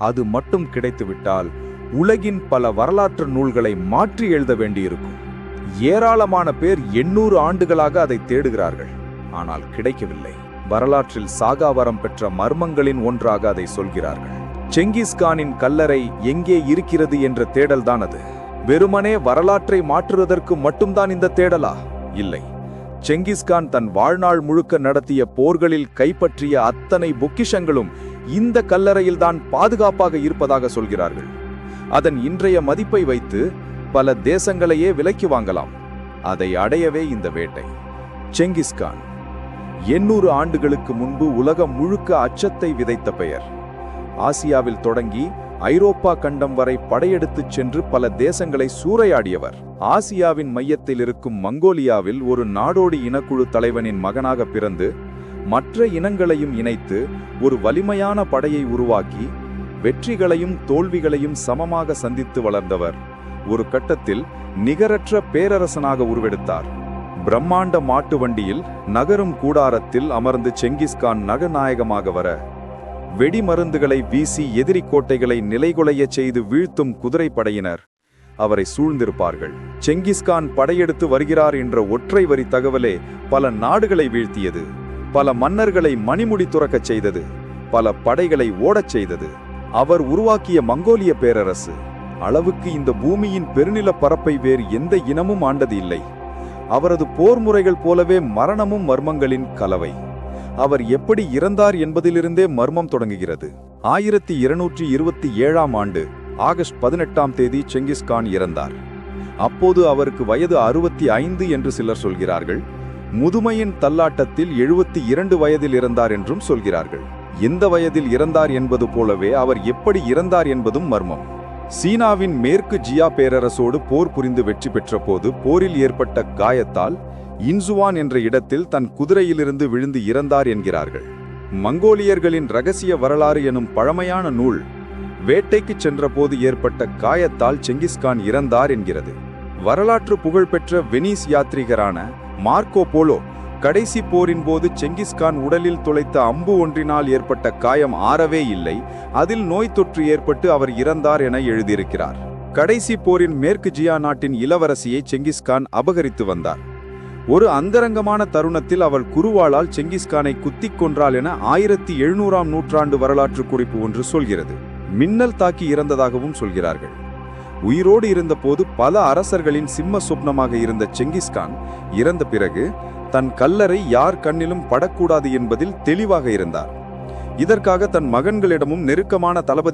அது மட்டும் கிடைத்துவிட்டால் உலகின் பல வரலாற்று நூல்களை மாற்றி எழுத வேண்டியிருக்கும். ஏராளமான பேர் எண்ணூறு ஆண்டுகளாக அதை தேடுகிறார்கள். ஆனால் கிடைக்கவில்லை. வரலாற்றில் சாகாவரம் பெற்ற மர்மங்களின் ஒன்றாக அதை சொல்கிறார்கள். செங்கிஸ்கானின் கல்லறை எங்கே இருக்கிறது என்ற தேடல்தான் அது. வெறுமனே வரலாற்றை மாற்றுவதற்கு மட்டும்தான் இந்த தேடலா? இல்லை. செங்கிஸ்கான் தன் வாழ்நாள் முழுக்க நடத்திய போர்களில் கைப்பற்றிய அத்தனை பொக்கிஷங்களும் இந்த கல்லறையில்தான் பாதுகாப்பாக இருப்பதாக சொல்கிறார்கள். அதன் இன்றைய மதிப்பை வைத்து பல தேசங்களையே விலைக்கு வாங்கலாம். அதை அடையவே இந்த வேட்டை. செங்கிஸ்கான் எண்ணூறு ஆண்டுகளுக்கு முன்பு உலகம் முழுக்க அச்சத்தை விதைத்த பெயர். ஆசியாவில் தொடங்கி ஐரோப்பா கண்டம் வரை படையெடுத்துச் சென்று பல தேசங்களை சூறையாடியவர். ஆசியாவின் மையத்தில் இருக்கும் மங்கோலியாவில் ஒரு நாடோடி இனக்குழு தலைவனின் மகனாக பிறந்து மற்ற இனங்களையும் இணைத்து ஒரு வலிமையான படையை உருவாக்கி வெற்றிகளையும் தோல்விகளையும் சமமாக சந்தித்து வளர்ந்தவர். ஒரு கட்டத்தில் நிகரற்ற பேரரசனாக உருவெடுத்தார். பிரம்மாண்ட மாட்டு வண்டியில் நகரும் கூடாரத்தில் அமர்ந்து செங்கிஸ்கான் நகநாயகமாக வர வெடிமருந்துகளை வீசி எதிரி கோட்டைகளை நிலைகுலையச் செய்து வீழ்த்தும் குதிரைப்படையினர். அவரை சூழ்ந்திருப்பார்கள். செங்கிஸ்கான் படையெடுத்து வருகிறார் என்ற ஒற்றை வரி தகவலே பல நாடுகளை வீழ்த்தியது. பல மன்னர்களை மணிமுடி துறக்கச் செய்தது. பல படைகளை ஓடச் செய்தது. அவர் உருவாக்கிய மங்கோலிய பேரரசு. அளவுக்கு இந்த பூமியின் பெருநில பரப்பை வேறு எந்த இனமும் ஆண்டது இல்லை அவரது போர் முறைகள் போலவே மரணமும் மர்மங்களின் கலவை. அவர் எப்படி இறந்தார் என்பதிலிருந்தே மர்மம் தொடங்குகிறது. ஆயிரத்தி இருநூற்றி இருபத்தி ஏழாம் ஆண்டு ஆகஸ்ட் பதினெட்டாம் தேதி செங்கிஸ்கான் இறந்தார். அப்போது அவருக்கு வயது அறுபத்தி ஐந்து என்று சிலர் சொல்கிறார்கள். முதுமையின் தள்ளாட்டத்தில் எழுபத்தி இரண்டு வயதில் இறந்தார் என்றும் சொல்கிறார்கள். எந்த வயதில் இறந்தார் என்பது போலவே அவர் எப்படி இறந்தார் என்பதும் மர்மம். சீனாவின் மேற்கு ஜியா பேரரசோடு போர் புரிந்து வெற்றி பெற்ற போது போரில் ஏற்பட்ட காயத்தால் இன்சுவான் என்ற இடத்தில் தன் குதிரையிலிருந்து விழுந்து இறந்தார் என்கிறார்கள். மங்கோலியர்களின் ரகசிய வரலாறு எனும் பழமையான நூல் வேட்டைக்குச் சென்றபோது ஏற்பட்ட காயத்தால் செங்கிஸ்கான் இறந்தார் என்கிறது. வரலாற்று புகழ்பெற்ற வெனிஸ் யாத்ரீகரான மார்க்கோ போலோ கடைசி போரின் போது செங்கிஸ்கான் உடலில் துளைத்த அம்பு ஒன்றினால் ஏற்பட்ட காயம் ஆறவே இல்லை அதில் நோய் தொற்று ஏற்பட்டு அவர் இறந்தார் என எழுதியிருக்கிறார். கடைசி போரின் மேற்கு ஜியா நாட்டின் இளவரசியை செங்கிஸ்கான் அபகரித்து வந்தார். ஒரு அந்தரங்கமான தருணத்தில் அவள் குருவாளால் செங்கிஸ்கானை குத்திக் கொன்றாள் என ஆயிரத்தி எழுநூறாம் நூற்றாண்டு வரலாற்று குறிப்பு ஒன்று சொல்கிறது. மின்னல் தாக்கி இறந்ததாகவும் சொல்கிறார்கள். உயிரோடு இருந்தபோது பல அரசர்களின் சிம்ம சொப்னமாக இருந்த செங்கிஸ்கான் இறந்த பிறகு தன் கல்லறை யார் கண்ணிலும் படக்கூடாது என்பதில் தெளிவாக இருந்தார். இதற்காக தன் மகன்களிடமும் நெருக்கமான தளபதி